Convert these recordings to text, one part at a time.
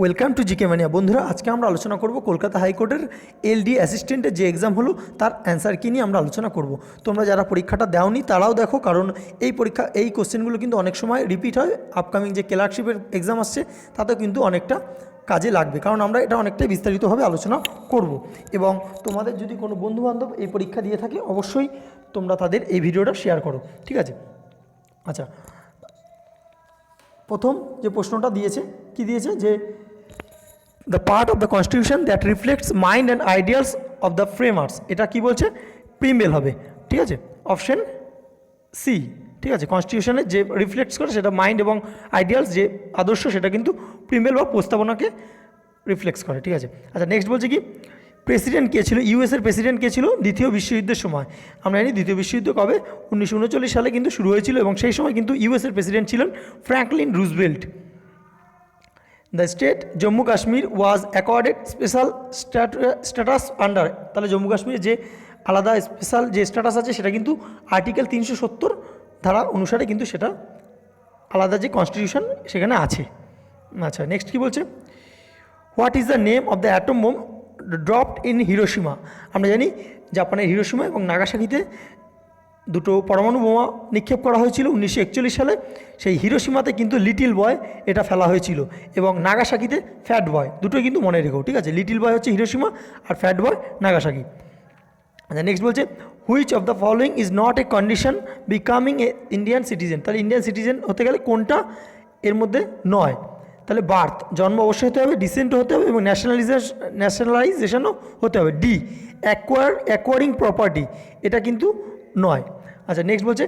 Welcome to GK মানিয়া বন্ধুরা, আজকে আমরা আলোচনা করব কলকাতা হাইকোর্টের এলডি অ্যাসিস্ট্যান্টের যে এক্সাম হলো, তার অ্যান্সার কী নিয়ে আমরা আলোচনা করব। তোমরা যারা পরীক্ষাটা দাওনি, তারাও দেখো, কারণ এই পরীক্ষা, এই কোশ্চেনগুলো কিন্তু অনেক সময় রিপিট হয়। আপকামিং যে ক্লার্কশিপের এক্সাম আসছে, তাতেও কিন্তু অনেকটা কাজে লাগবে। কারণ আমরা এটা অনেকটাই বিস্তারিতভাবে আলোচনা করব। এবং তোমাদের যদি কোনো বন্ধুবান্ধব এই পরীক্ষা দিয়ে থাকে, অবশ্যই তোমরা তাদের এই ভিডিওটা শেয়ার করো। ঠিক আছে? আচ্ছা প্রথম যে প্রশ্নটা দিয়েছে, কি দিয়েছে? যে the part of the constitution that reflects mind and ideals of the framers এটা কি বলছে? প্রিমেল হবে। ঠিক আছে? অপশন সি ঠিক আছে? কনস্টিটিউশনের যে রিফ্লেক্টস করে সেটা মাইন্ড এবং আইডিয়ালস যে আদর্শ, সেটা কিন্তু প্রিমেল বা প্রস্তাবনাকে রিফ্লেক্স করে। ঠিক আছে? আচ্ছা নেক্সট বলছে কি? প্রেসিডেন্ট কে ছিল? ইউএসের প্রেসিডেন্ট কে ছিল? দ্বিতীয় বিশ্বযুদ্ধের সময়। আমরা জানি দ্বিতীয় বিশ্বযুদ্ধ কবে? উনিশশো উনচল্লিশ সালে কিন্তু শুরু হয়েছিল এবং সেই সময় কিন্তু ইউএসের প্রেসিডেন্ট ছিলেন Franklin Roosevelt the state Jammu Kashmir was accorded special status under তাহলে জম্মু কাশ্মীরে যে আলাদা স্পেশাল যে স্ট্যাটাস আছে, সেটা কিন্তু আর্টিকেল তিনশো সত্তর ধারা অনুসারে কিন্তু সেটা আলাদা যে কনস্টিটিউশন সেখানে আছে। আচ্ছা নেক্সট কী বলছে? What is the name of the atom bomb dropped in Hiroshima আমরা জানি জাপানের হিরোসীমা এবং নাগাসাকিতে দুটো পরমাণু বোমা নিক্ষেপ করা হয়েছিল উনিশশো একচল্লিশ সালে। সেই হিরোসীমাতে কিন্তু লিটিল বয় এটা ফেলা হয়েছিল এবং নাগাসাকিতে ফ্যাট বয়। দুটোই কিন্তু মনে রেখো, ঠিক আছে? লিটিল বয় হচ্ছে হিরোসীমা আর ফ্যাট বয় নাগাসাকি। আচ্ছা নেক্সট বলছে which of the following is not a condition becoming a Indian citizen তাহলে ইন্ডিয়ান সিটিজেন হতে গেলে কোনটা? এর মধ্যে নয়। তাহলে বার্থ, জন্ম অবশ্যই হতে হবে ডিসেন্টও হতে হবে এবং ন্যাশনালাইজেশন ন্যাশনালাইজেশনও হতে হবে। ডি অ্যাকোয়ার অ্যাকোয়ারিং প্রপার্টি এটা কিন্তু নয়। আচ্ছা নেক্সট বলছে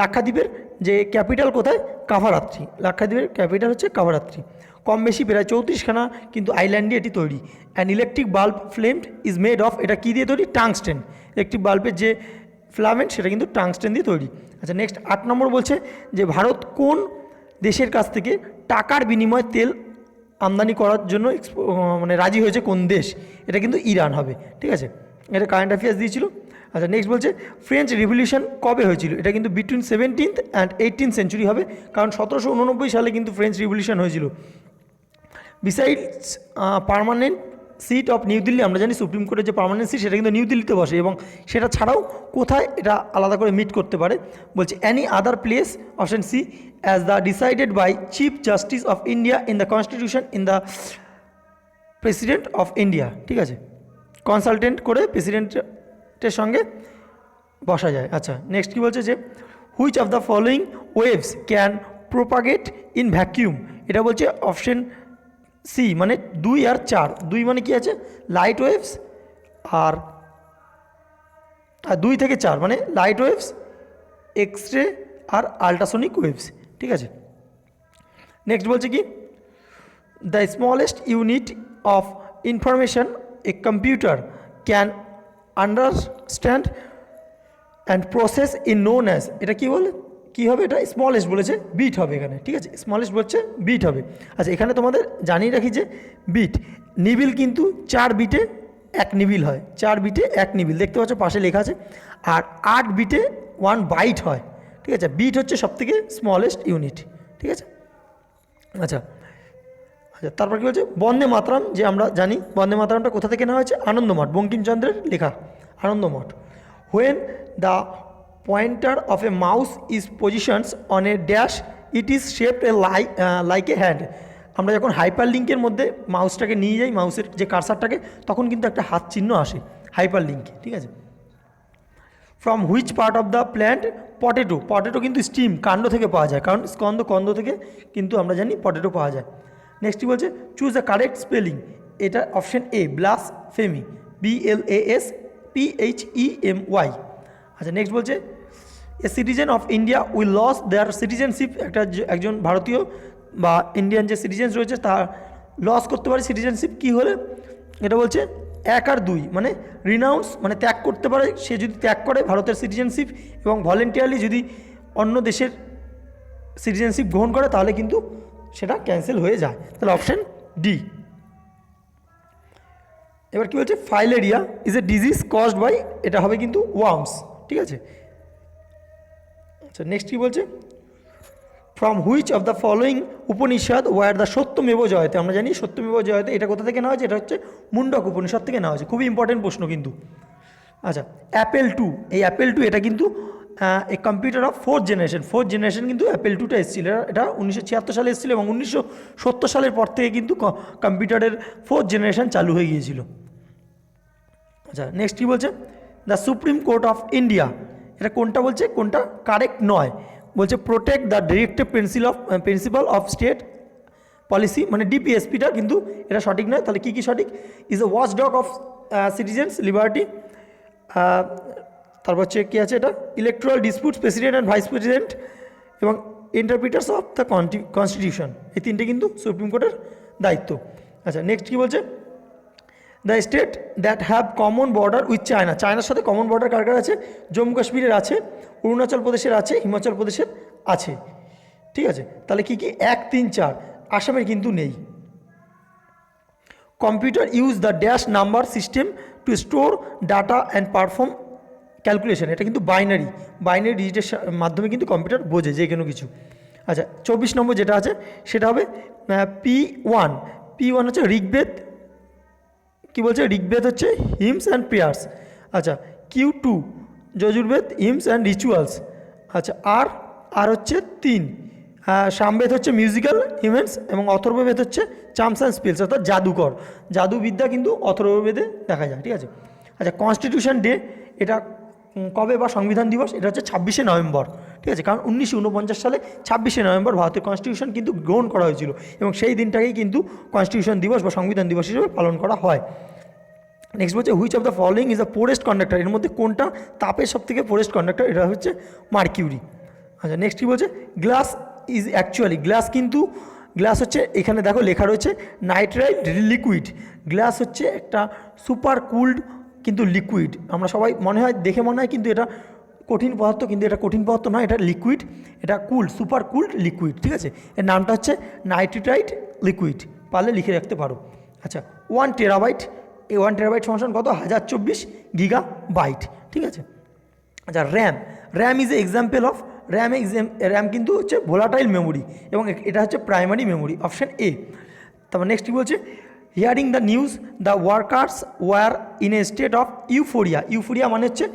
লাক্ষাদ্বীপের যে ক্যাপিটাল কোথায়? কাভারাত্রি। লাক্ষাদ্বীপের ক্যাপিটাল হচ্ছে কাভারাত্রি। কম বেশি প্রায় চৌত্রিশখানা কিন্তু আইল্যান্ডে এটি তৈরি। And electric bulb flamed is made of এটা কী দিয়ে তৈরি? টাংস্টেন ইলেকট্রিক বাল্বের যে ফ্লামেন্ট সেটা কিন্তু টাংস্টেন দিয়ে তৈরি। আচ্ছা নেক্সট আট নম্বর বলছে যে ভারত কোন দেশের কাছ থেকে টাকার বিনিময়ে তেল আমদানি করার জন্য মানে রাজি হয়েছে কোন দেশ? এটা কিন্তু ইরান হবে। ঠিক আছে? এটা কারেন্ট অ্যাফেয়ার্স দিয়েছিল। আচ্ছা নেক্সট বলছে ফ্রেঞ্চ রিভলিউশন কবে হয়েছিল? এটা কিন্তু between seventeenth and eighteen century হবে, কারণ সতেরোশো উননব্বই সালে কিন্তু ফ্রেঞ্চ রিভলিউশন হয়েছিল। Besides permanent seat of New Delhi আমরা জানি সুপ্রিম কোর্টের যে পার্মানেন্ট সিট সেটা কিন্তু নিউ দিল্লিতে বসে, এবং সেটা ছাড়াও কোথায় এটা আলাদা করে মিট করতে পারে? বলছে any other place option C as the decided by chief justice of India in the constitution in the president of India ঠিক আছে? কনসালটেন্ট করে প্রেসিডেন্টের সঙ্গে বসা যায়। আচ্ছা নেক্সট কী বলছে যে which of the following waves can propagate in vacuum এটা বলছে অপশন সি মানে দুই আর চার। দুই মানে কি আছে? লাইট ওয়েভস আর আর দুই থেকে চার মানে লাইট ওয়েভস এক্স রে আর আল্ট্রাসনিক ওয়েভস ঠিক আছে? নেক্সট বলছে কি? The smallest unit of information a computer can understand and process in known as এটা কি বলে? কী হবে এটা? স্মলেস্ট বলেছে বিট হবে এখানে, ঠিক আছে? স্মলেস্ট বলছে বিট হবে। আচ্ছা এখানে তোমাদের জানিয়ে রাখি যে বিট নিবিল কিন্তু চার বিটে এক নিবিল হয়। চার বিটে এক নিবিল। দেখতে পাচ্ছ, পাশে লেখা আছে, আর আট বিটে ওয়ান বাইট হয়। ঠিক আছে? বিট হচ্ছে সবথেকে স্মলেস্ট ইউনিট ঠিক আছে? আচ্ছা আচ্ছা তারপর কী বলছে? বন্দে মাতরম, যে আমরা জানি, বন্দে মাতরামটা কোথা থেকে নেওয়া হয়েছে? আনন্দমঠ, বঙ্কিমচন্দ্রের লেখা, Anandamath. When the pointer of a mouse is positions on a dash it is shaped a like like a hand আমরা যখন হাইপার লিঙ্কের মধ্যে মাউসটাকে নিয়ে যাই মাউসের যে কারসারটাকে তখন কিন্তু একটা হাত চিহ্ন আসে হাইপার লিঙ্কে ঠিক আছে? From which part of the plant potato potato কিন্তু স্টিম কাণ্ড থেকে পাওয়া যায়, কারণ স্কন্দ কন্দ থেকে কিন্তু আমরা জানি পটেটো পাওয়া যায়। নেক্সট কি বলছে? চুজ দ্য কারেক্ট স্পেলিং এটা option A blasphemy B L A S P H E M Y আচ্ছা নেক্সট বলছে a citizen of India will lose their citizenship একটা একজন ভারতীয় বা ইন্ডিয়ান যে সিটিজেন্স রয়েছে, তার লস করতে পারে সিটিজেনশিপ কী হলে? এটা বলছে, এক আর দুই মানে রিনাউন্স মানে ত্যাগ করতে পারে। সে যদি ত্যাগ করে ভারতের সিটিজেনশিপ এবং ভলেন্টিয়ারলি যদি অন্য দেশের সিটিজেনশিপ গ্রহণ করে, তাহলে কিন্তু সেটা ক্যান্সেল হয়ে যায়। তাহলে অপশান ডি। এবার কি বলছে? Filaria is a disease caused by এটা হবে কিন্তু ওয়ার্মস ঠিক আছে? আচ্ছা নেক্সট কি বলছে? From which of the following Upanishad were the Satyameva Jayate আমরা জানি সত্যমেব জয়তে এটা কোথা থেকে নেওয়া হয়েছে? এটা হচ্ছে মুন্ডক উপনিষদ থেকে নেওয়া হয়েছে। খুবই ইম্পর্টেন্ট প্রশ্ন কিন্তু। আচ্ছা অ্যাপেল টু এই অ্যাপেল টু এটা কিন্তু a computer of fourth generation fourth generation কিন্তু অ্যাপেল টুটা এসেছিল। এটা- উনিশশো ছিয়াত্তর সালে এসেছিল এবং উনিশশো সত্তর সালের পর থেকে কিন্তু কম্পিউটারের ফোর্থ জেনারেশন চালু হয়ে গিয়েছিল। আচ্ছা নেক্সট কী বলছে? The supreme court of India এটা কোনটা বলছে? কোনটা? কারেক্ট নয়। বলছে protect the directive principle of principle of state policy মানে ডিপিএসপিটা কিন্তু এটা সঠিক নয়। তাহলে কী কী সঠিক? Is a watch dog of citizens liberty তারপর হচ্ছে কী আছে এটা? Electoral disputes president and vice president এবং ইন্টারপ্রিটার্স অফ দ্য কনস্টিটিউশন এই তিনটে কিন্তু সুপ্রিম কোর্টের দায়িত্ব। আচ্ছা নেক্সট কী বলছে? The state that have common border with China চায়নার সাথে কমন বর্ডার কার কার আছে? জম্মু কাশ্মীরের আছে অরুণাচল প্রদেশের আছে হিমাচল প্রদেশের আছে। ঠিক আছে? তাহলে কি কি? এক, তিন, চার। আসামের কিন্তু নেই। Computer use the dash number system to store data and perform calculation এটা কিন্তু বাইনারি বাইনারি ডিজিটের মাধ্যমে কিন্তু কম্পিউটার বোঝে যে কোনো কিছু। আচ্ছা চব্বিশ নম্বর যেটা আছে, সেটা হবে পি ওয়ান পি ওয়ান হচ্ছে ঋগ্বেদ, কী বলছে? ঋগ্বেদ হচ্ছে হিমস অ্যান্ড প্রেয়ার্স আচ্ছা Q two Yajurveda hymns and rituals আচ্ছা আর আর হচ্ছে তিন। সামবেদ হচ্ছে মিউজিক্যাল ইভেন্টস এবং অথর্ববেদ হচ্ছে চামস অ্যান্ড স্পেলস অর্থাৎ জাদুকর। জাদুবিদ্যা কিন্তু অথর্ববেদে দেখা যায়, ঠিক আছে? আচ্ছা কনস্টিটিউশন ডে এটা কবে বা সংবিধান দিবস? এটা হচ্ছে ছাব্বিশে নভেম্বর, ঠিক আছে? কারণ উনিশশো উনপঞ্চাশ সালে ছাব্বিশে নভেম্বর ভারতের কনস্টিটিউশন কিন্তু গ্রহণ করা হয়েছিল এবং সেই দিনটাকেই কিন্তু কনস্টিটিউশন দিবস বা সংবিধান দিবস হিসেবে পালন করা হয়। নেক্সট বলছে which of the following is the poorest conductor এর মধ্যে কোনটা তাপের সব থেকে পোরেস্ট কন্ডাক্টর এটা হচ্ছে মার্কিউরি। আচ্ছা নেক্সট কী বলছে? গ্লাস ইজ অ্যাকচুয়ালি গ্লাস কিন্তু, গ্লাস হচ্ছে, এখানে দেখো লেখা রয়েছে, নাইট্রাইল লিকুইড। গ্লাস হচ্ছে একটা সুপার কুলড কিন্তু লিকুইড আমরা সবাই মনে হয়, দেখে মনে হয় কিন্তু এটা কঠিন পদার্থ, কিন্তু এটা কঠিন পদার্থ নয়, এটা লিকুইড এটা কুল্ড সুপার কুল্ড লিকুইড ঠিক আছে? এর নামটা হচ্ছে নাইট্রিটাইট লিকুইড পারলে লিখে রাখতে পারো। আচ্ছা ওয়ান টেরাবাইট এই ওয়ান টেরাবাইট সমান কত? হাজার চব্বিশ গিগা বাইট ঠিক আছে? আচ্ছা RAM RAM is a example of RAM exam RAM কিন্তু হচ্ছে ভোলাটাইল মেমোরি এবং এটা হচ্ছে প্রাইমারি মেমোরি অপশান এ তারপর নেক্সট কী বলছে? Hearing the news the workers were in a state of euphoria euphoria মানে হচ্ছে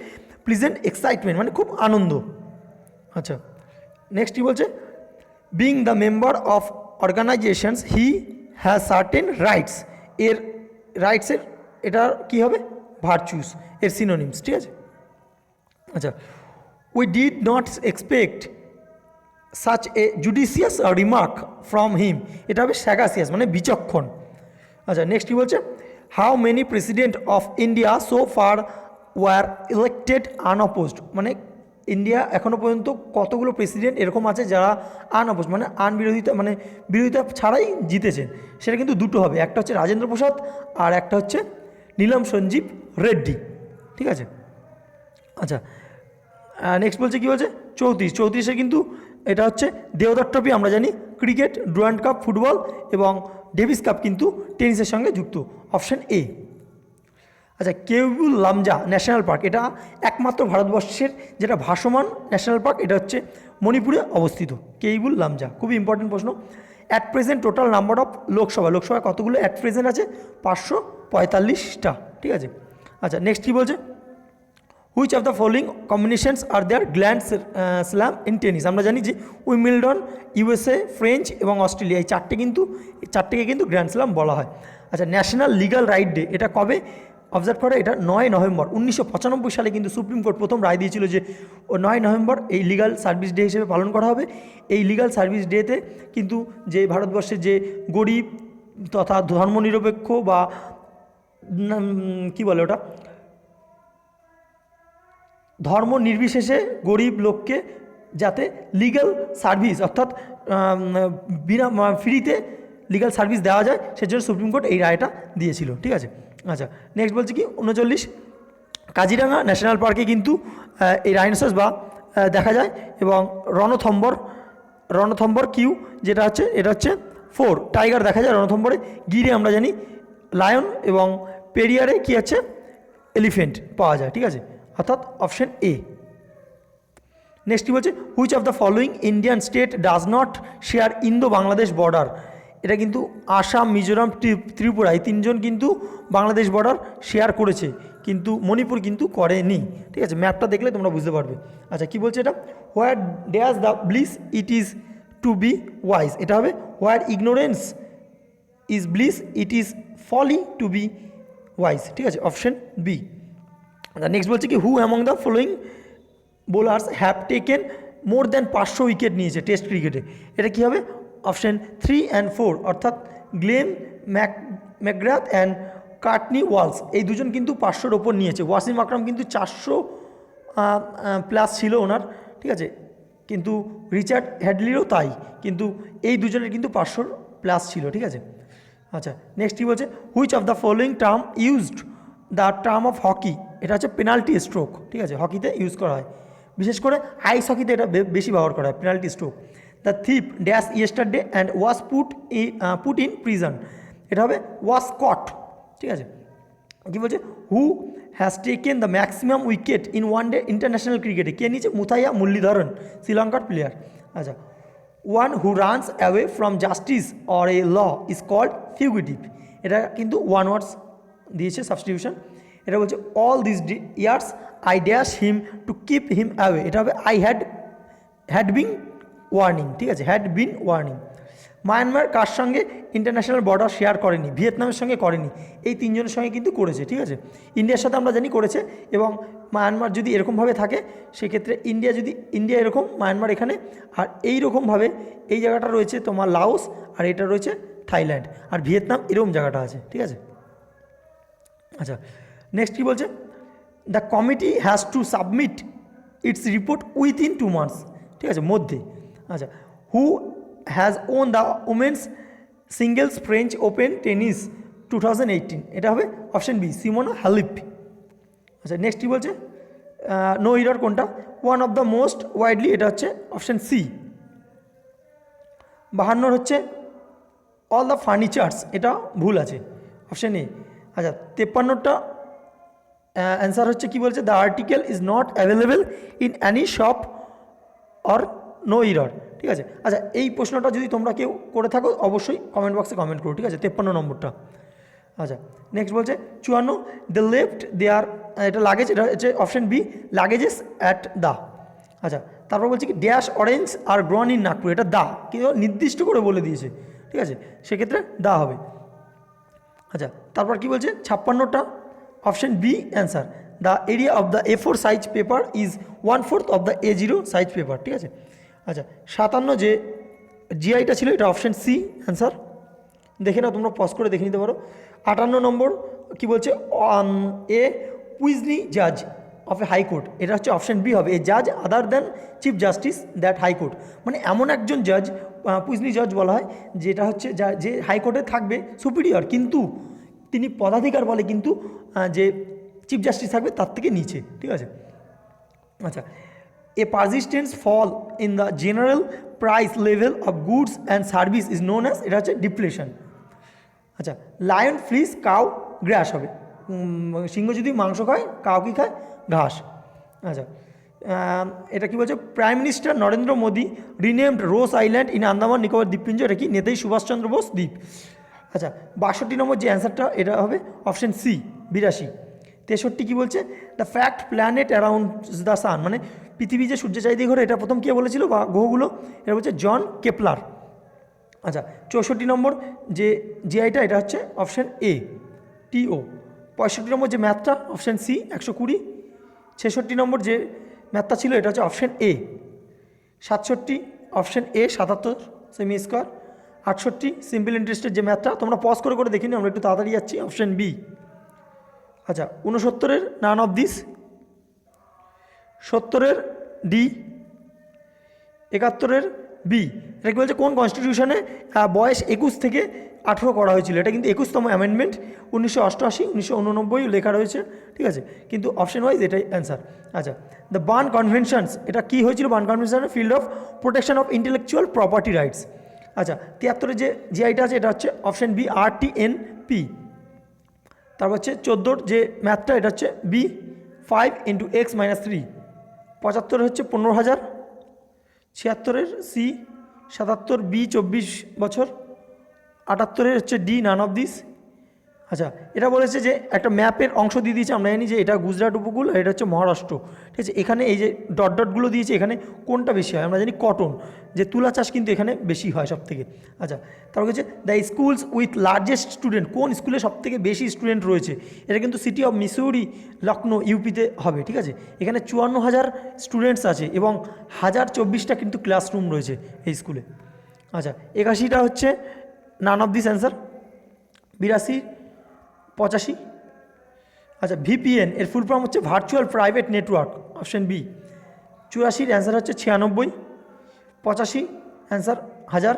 প্লিজেন্ট এক্সাইটমেন্ট মানে খুব আনন্দ। আচ্ছা নেক্সট কী বলছে? Being the member of organisations he has certain rights এর রাইটসের এটা কী হবে? ভার্চুস এর সিনোনিমস ঠিক আছে? আচ্ছা we did not expect such a judicious remark from him এটা হবে স্যাগাসিয়াস মানে বিচক্ষণ। আচ্ছা নেক্সট কী বলছে? How many president of India so far were elected unopposed মানে ইন্ডিয়া এখনও পর্যন্ত কতগুলো প্রেসিডেন্ট এরকম আছে যারা আনঅপোজ মানে আন বিরোধিতা মানে বিরোধিতা ছাড়াই জিতেছেন সেটা কিন্তু দুটো হবে। একটা হচ্ছে রাজেন্দ্র প্রসাদ আর একটা হচ্ছে নীলম সঞ্জীব রেড্ডি। ঠিক আছে? আচ্ছা নেক্সট বলছে কী বলছে? চৌত্রিশ। চৌত্রিশে কিন্তু এটা হচ্ছে দেওদত্ত ট্রফি, আমরা জানি। ক্রিকেট ডুরান্ড কাপ, ফুটবল এবং ডেভিস কাপ কিন্তু টেনিসের সঙ্গে যুক্ত। Option A. আচ্ছা কেউবুল লামজা ন্যাশনাল পার্ক, এটা একমাত্র ভারতবর্ষের যেটা ভাসমান ন্যাশনাল পার্ক, এটা হচ্ছে মণিপুরে অবস্থিত। কেইবুল লামজা, খুবই ইম্পর্টেন্ট প্রশ্ন। At present total number of Lok Sabha, লোকসভায় কতগুলো অ্যাট প্রেজেন্ট আছে? পাঁচশো পঁয়তাল্লিশটা, ঠিক আছে? আচ্ছা নেক্সট কী বলছে? Which of the following combinations are there grand slam in tennis আমরা জানি যে উইমিল্ডন ইউএসএ ফ্রেঞ্চ এবং অস্ট্রেলিয়া এই চারটে কিন্তু এই চারটেকে কিন্তু গ্র্যান্ড স্ল্যাম বলা হয়। আচ্ছা ন্যাশনাল লিগাল রাইট ডে এটা কবে? অবজার্ভ করে, এটা নয় নভেম্বর। উনিশশো পঁচানব্বই সালে কিন্তু সুপ্রিম কোর্ট প্রথম রায় দিয়েছিল যে, ও নয় নভেম্বর এই লিগাল সার্ভিস ডে হিসেবে পালন করা হবে। এই লিগাল সার্ভিস ডেতে কিন্তু যে ভারতবর্ষের যে গরিব তথা ধর্মনিরপেক্ষ বা কি বলে ওটা? ধর্ম নির্বিশেষে গরিব লোককে যাতে লিগ্যাল সার্ভিস অর্থাৎ বিনা ফ্রিতে লিগ্যাল সার্ভিস দেওয়া যায়, সেজন্য সুপ্রিম কোর্ট এই রায়টা দিয়েছিল, ঠিক আছে? আচ্ছা নেক্সট বলছি কি? উনচল্লিশ, কাজিরাঙা ন্যাশনাল পার্কে কিন্তু এই রাইনোসাস বা দেখা যায়, এবং রণথম্বর রণথম্বর কিউ, যেটা হচ্ছে, এটা হচ্ছে ফোর টাইগার দেখা যায় রণথম্বরে, গিরে আমরা জানি লায়ন এবং পেরিয়ারে কি আছে? এলিফেন্ট পাওয়া যায়, ঠিক আছে? অর্থাৎ অপশন এ নেক্সট বলছে? Which of the following Indian state does not share Indo Bangladesh border এটা কিন্তু আসাম মিজোরাম ত্রি- ত্রিপুরা এই তিনজন কিন্তু বাংলাদেশ বর্ডার শেয়ার করেছে। কিন্তু মণিপুর কিন্তু করেনি। ঠিক আছে? ম্যাপটা দেখলে তোমরা বুঝতে পারবে। আচ্ছা কি বলছে এটা? Where dash the bliss it is to be wise এটা হবে where ignorance is bliss it is folly to be wise ঠিক আছে? অপশন বি নেক্সট বলছে কি who among the following bowlers have taken more than পাঁচশো wicket নিয়েছে test ক্রিকেটে এটা কী হবে? অপশন থ্রি অ্যান্ড ফোর অর্থাৎ Glenn Mac McGrath and Courtney Walsh এই দুজন কিন্তু পাঁচশোর ওপর নিয়েছে। ওয়াসিম আকরাম কিন্তু চারশো প্লাস ছিল ওনার, ঠিক আছে? কিন্তু রিচার্ড হ্যাডলিরও তাই। কিন্তু এই দুজনের কিন্তু পাঁচশোর প্লাস ছিল, ঠিক আছে? আচ্ছা নেক্সট কী বলছে? Which of the following term used the term of hockey এটা হচ্ছে পেনাল্টি স্ট্রোক ঠিক আছে? হকিতে ইউজ করা হয়। বিশেষ করে আইস হকিতে এটা বেশি ব্যবহার করা হয় penalty stroke the thief dash yesterday and was put uh put in prison এটা হবে ওয়াজ কট ঠিক আছে? কী বলছে? Who has taken the maximum wicket in one day international ক্রিকেটে কে নিয়েছে? মুথাইয়া মুরলীধরন শ্রীলঙ্কার প্লেয়ার আচ্ছা one who runs away from justice or a law is called fugitive এটা কিন্তু ওয়ান ওয়ার্ডস দিয়েছে সাবস্টিটিউশন এটা বলছে all this years I dash him to keep him away এটা হবে I had had been warning ঠিক আছে হ্যাড বিন ওয়ার্নিং মায়ানমার কার সঙ্গে? ইন্টারন্যাশনাল বর্ডার শেয়ার করেনি, ভিয়েতনামের সঙ্গে করেনি। এই তিনজনের সঙ্গে কিন্তু করেছে, ঠিক আছে? ইন্ডিয়ার সাথে আমরা জানি করেছে এবং মায়ানমার যদি এরকমভাবে থাকে, সেক্ষেত্রে ইন্ডিয়া যদি ইন্ডিয়া এরকম মায়ানমার এখানে। আর এই রকমভাবে এই জায়গাটা রয়েছে তোমার লাওস, আর এটা রয়েছে থাইল্যান্ড। আর ভিয়েতনাম এরকম জায়গাটা আছে, ঠিক আছে? আচ্ছা নেক্সট কী বলছে? The committee has to submit its report within two months ঠিক আছে, মধ্যে। আচ্ছা who has won the women's singles French Open tennis two thousand eighteen এটা হবে অপশন বি সিমোনা হালিপ আচ্ছা নেক্সট কী বলছে? নো ইরার কোনটা? One of the most widely এটা হচ্ছে অপশন সি বাহান্নর হচ্ছে অল দ্য ফার্নিচার্স এটা ভুল আছে। অপশন এ আচ্ছা তেপ্পান্নটা অ্যান্সার হচ্ছে কি বলছে the article is not available in any shop or no error ঠিক আছে? আচ্ছা এই প্রশ্নটা যদি তোমরা কেউ করে থাকো, অবশ্যই কমেন্ট বক্সে কমেন্ট করো, ঠিক আছে? তেপ্পান্ন নম্বরটা। আচ্ছা নেক্সট বলছে, চুয়ান্ন দ্য লেফট দেয়ার এটা লাগেজ এটা হচ্ছে option B luggages at the আচ্ছা তারপর বলছে কি dash orange are grown in Nagpur এটা দা কিন্তু নির্দিষ্ট করে বলে দিয়েছে, ঠিক আছে? সেক্ষেত্রে দা হবে। আচ্ছা তারপর কি বলছে, ছাপ্পান্নটা option B answer. The area of the A four size paper is one fourth of the A zero size paper, ঠিক আছে? আচ্ছা সাতান্ন যে জিআইটা ছিল, এটা অপশন সি, অ্যান্সার। দেখে নাও, তোমরা পজ করে দেখে নিতে পারো। আটান্ন নম্বর, কি বলছে? এ কুইজলি জাজ অফ এ হাইকোর্ট। এটা হচ্ছে অপশন বি হবে। এ জাজ other than chief justice that high court. মানে এমন একজন জাজ পুইজলি জাজ বলা হয়, যেটা হচ্ছে যা, যে হাইকোর্টে থাকবে সুপিরিয়র কিন্তু তিনি পদাধিকার বলে কিন্তু যে চিফ জাস্টিস থাকবে তার থেকে নিচে, ঠিক আছে? আচ্ছা a persistence fall in the general price level of goods and service is known as এটা হচ্ছে ডিপ্লেশন আচ্ছা লায়ন ফ্লিস কাউ গ্রাস হবে। সিংহ যদি মাংস খায় কাউ কি খায়? ঘাস। আচ্ছা এটা কি বলছে? Prime minister Narendra Modi renamed Rose Island in Andaman Nicobar দ্বীপপুঞ্জ এটা কি? নেতাজি সুভাষচন্দ্র বোস দ্বীপ। আচ্ছা বাষট্টি নম্বর যে অ্যান্সারটা এটা হবে অপশন সি বিরাশি। তেষট্টি কি বলছে? The fact planet around the sun মানে পৃথিবী যে সূর্য চারিদিকে ঘোরে, এটা প্রথম কে বলেছিল? বা গ্রহগুলো? এটা বলছে জন কেপলার। আচ্ছা চৌষট্টি নম্বর যে জিআইটা এটা হচ্ছে অপশান এ টিও পঁয়ষট্টি নম্বর যে ম্যাথটা অপশান সি একশো কুড়ি। ছেষট্টি নম্বর যে ম্যাথটা ছিল, এটা হচ্ছে অপশান এ সাতষট্টি অপশান এ সাতাত্তর সেমি স্কোয়ার আটষট্টি সিম্পল ইন্টারেস্টের যে ম্যাথটা তোমরা পজ করে করে দেখিনি আমরা একটু তাড়াতাড়ি যাচ্ছি অপশান বি আচ্ছা উনসত্তরের নান অফ দিস সত্তরের ডি একাত্তরের বি এটা কি বলছে, কোন কনস্টিটিউশনে বয়স একুশ থেকে আঠেরো করা হয়েছিল? এটা কিন্তু একুশতম অ্যামেন্ডমেন্ট উনিশশো অষ্টআশি, উনিশশো উননব্বই লেখা রয়েছে, ঠিক আছে? কিন্তু অপশন ওয়াইজ এটাই অ্যান্সার আচ্ছা দ্য বার্ন কনভেনশনস এটা কি হয়েছিল? বার্ন কনভেনশনের field of protection of intellectual property rights আচ্ছা তিয়াত্তরের যে জিআইটা আছে, এটা হচ্ছে option B R T N P. তারপর হচ্ছে চোদ্দোর যে ম্যাথটা, এটা হচ্ছে B, five into X minus three. পঁচাত্তর হচ্ছে পনেরো হাজার। ছিয়াত্তরের সি, সাতাত্তর বি, চব্বিশ বছর। আটাত্তরের হচ্ছে ডি নান অফ দিস। আচ্ছা এটা বলেছে যে একটা ম্যাপের অংশ দিয়ে দিয়েছে, আমরা জানি যে এটা গুজরাট উপকূল এটা হচ্ছে মহারাষ্ট্র। ঠিক আছে, এখানে এই যে ডট ডটগুলো দিয়েছে, এখানে কোনটা বেশি হয়? আমরা জানি কটন, যে তুলা চাষ কিন্তু এখানে বেশি হয় সব থেকে আচ্ছা তারপর হচ্ছে the schools with largest student কোন স্কুলে সব থেকে বেশি স্টুডেন্ট রয়েছে? এটা কিন্তু সিটি অফ মিসৌরি লখনৌ ইউপিতে হবে, ঠিক আছে? এখানে চুয়ান্ন হাজার স্টুডেন্টস আছে এবং হাজার চব্বিশটা কিন্তু ক্লাসরুম রয়েছে এই স্কুলে। আচ্ছা একাশিটা হচ্ছে নান অফ দিস অ্যান্সার বিরাশি পঁচাশি। আচ্ছা ভিপিএন এর ফুল ফর্ম হচ্ছে virtual private network option B চুরাশির answer হচ্ছে ছিয়ানব্বই, পঁচাশি অ্যান্সার হাজার,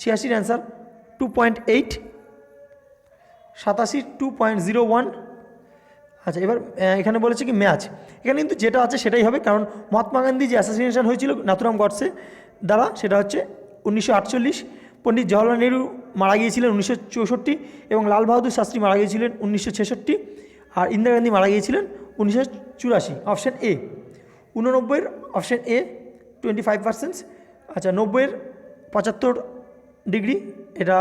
ছিয়াশির অ্যান্সার টু পয়েন্ট এইট সাতাশি টু পয়েন্ট জিরো ওয়ান আচ্ছা এবার এখানে বলেছে কি ম্যাচ এখানে কিন্তু যেটা আছে সেটাই হবে, কারণ মহাত্মা গান্ধী যে অ্যাসোসিয়েশন হয়েছিল নাথুরাম গডসে দ্বারা সেটা হচ্ছে উনিশশো আটচল্লিশ। পণ্ডিত জওয়াহরলাল নেহরু মারা গিয়েছিলেন উনিশশো চৌষট্টি এবং লাল বাহাদুর শাস্ত্রী মারা গিয়েছিলেন উনিশশো ছেষট্টি আর ইন্দিরা গান্ধী মারা গিয়েছিলেন উনিশশো চুরাশি option A উননব্বইয়ের option A twenty five percent আচ্ছা নব্বইয়ের পঁচাত্তর ডিগ্রি এটা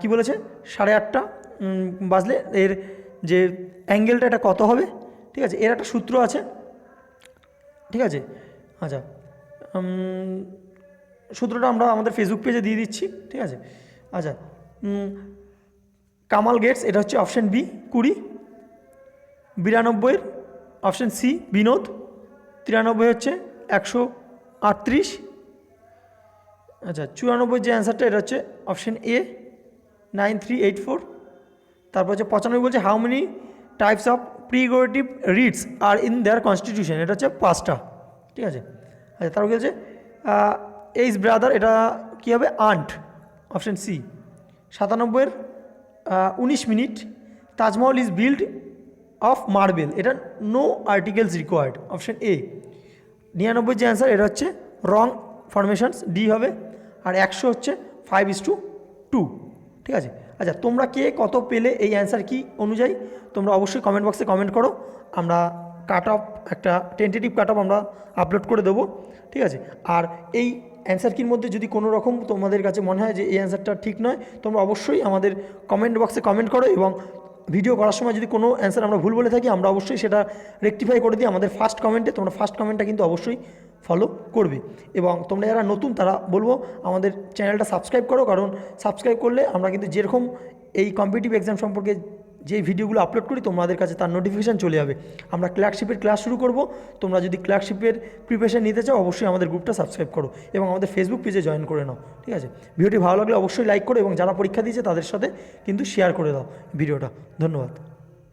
কি বলেছে? সাড়ে আটটা বাজলে এর যে অ্যাঙ্গেলটা এটা কত হবে? ঠিক আছে, এর একটা সূত্র আছে। ঠিক আছে? আচ্ছা সূত্রটা আমরা আমাদের ফেসবুক পেজে দিয়ে দিচ্ছি, ঠিক আছে? আচ্ছা কামাল গেটস, এটা হচ্ছে অপশান বি কুড়ি। বিরানব্বইয়ের অপশান সি বিনোদ। তিরানব্বই হচ্ছে একশো আটত্রিশ। আচ্ছা চুরানব্বই যে অ্যান্সারটা এটা হচ্ছে option A nine three eight four তারপর হচ্ছে পঁচানব্বই বলছে how many types of prerogative writs are in their constitution এটা হচ্ছে পাঁচটা, ঠিক আছে? আচ্ছা তারপর কি হচ্ছে এইস ব্রাদার এটা কী হবে? আন্ট অপশান সি সাতানব্বইয়ের উনিশ minute, Taj Mahal is build of marble এটা no articles required option A নিরানব্বই যে অ্যান্সার এটা হচ্ছে রং ফরমেশনস ডি হবে, আর একশো হচ্ছে ফাইভ ইস টু টু ঠিক আছে? আচ্ছা তোমরা কে কত পেলে এই অ্যান্সার কি অনুযায়ী? তোমরা অবশ্যই কমেন্ট বক্সে কমেন্ট করো। আমরা কাট অফ একটা টেন্টেটিভ কাট অফ আমরা আপলোড করে দেবো। ঠিক আছে? আর এই অ্যান্সার কির মধ্যে যদি কোনো রকম তোমাদের কাছে মনে হয় যে এই অ্যান্সারটা ঠিক নয়, তোমরা অবশ্যই আমাদের কমেন্ট বক্সে কমেন্ট করো এবং ভিডিও করার সময় যদি কোনো অ্যান্সার আমরা ভুল বলে থাকি, আমরা অবশ্যই সেটা রেকটিফাই করে দিই আমাদের ফার্স্ট কমেন্টে তোমরা ফার্স্ট কমেন্টটা কিন্তু অবশ্যই ফলো করবে। এবং তোমরা যারা নতুন, তারা বলব আমাদের চ্যানেলটা সাবস্ক্রাইব করো, কারণ সাবস্ক্রাইব করলে আমরা কিন্তু যেরকম এই কম্পিটিটিভ এক্সাম সম্পর্কে যে ভিডিওগুলো আপলোড করি, তোমাদের কাছে তার নোটিফিকেশান চলে যাবে। আমরা ক্লার্কশিপের ক্লাস শুরু করব। তোমরা যদি ক্লার্কশিপের প্রিপারেশান নিতে চাও, অবশ্যই আমাদের গ্রুপটা সাবস্ক্রাইব করো এবং আমাদের ফেসবুক পেজে জয়েন করে নাও। ঠিক আছে? ভিডিওটি ভালো লাগলে অবশ্যই লাইক করো এবং যারা পরীক্ষা দিয়েছে, তাদের সাথে কিন্তু শেয়ার করে দাও ভিডিওটা। ধন্যবাদ।